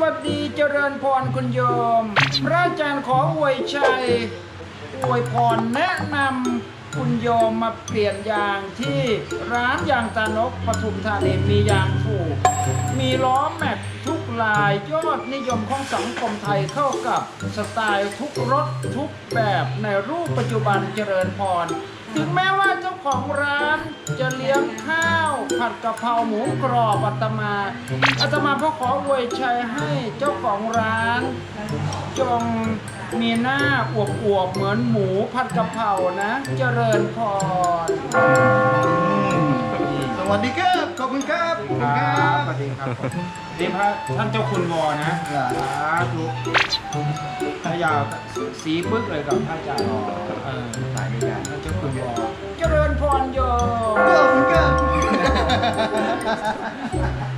สวัสดีเจริญพรคุณโยม พระอาจารย์ขออวยชัยอวยพรแนะนำคุณโยมมาเปลี่ยนยางที่ร้านยางตานกปทุมธานีมียางถูก มีล้อแม็กทุกลายยอดนิยมของสังคมไทยเข้ากับสไตล์ทุกรถทุกแบบในรูปปัจจุบันเจริญพร ถึงแม้ว่าเจ้าของร้านจะเลี้ยงข้าว ผัดกะเพราหมูกรอบอาตมาอาตมาก็ขออวยชัยให้เจ้าของร้าน จงมีหน้าอวบๆเหมือนหมูผัดกะเพรานะ เจริญพรสวัสดีครับ ขอบคุณครับขอบคุณครับสวัสดีครับผมนี่พระท่านเจ้าคุณวอนะครับสาธุพระยาวสีปึ๊กเลยกับพระอาจารย์เออสายด้วยกันท่านเจ้าคุณวอเจริญพรโย Ha ha ha ha!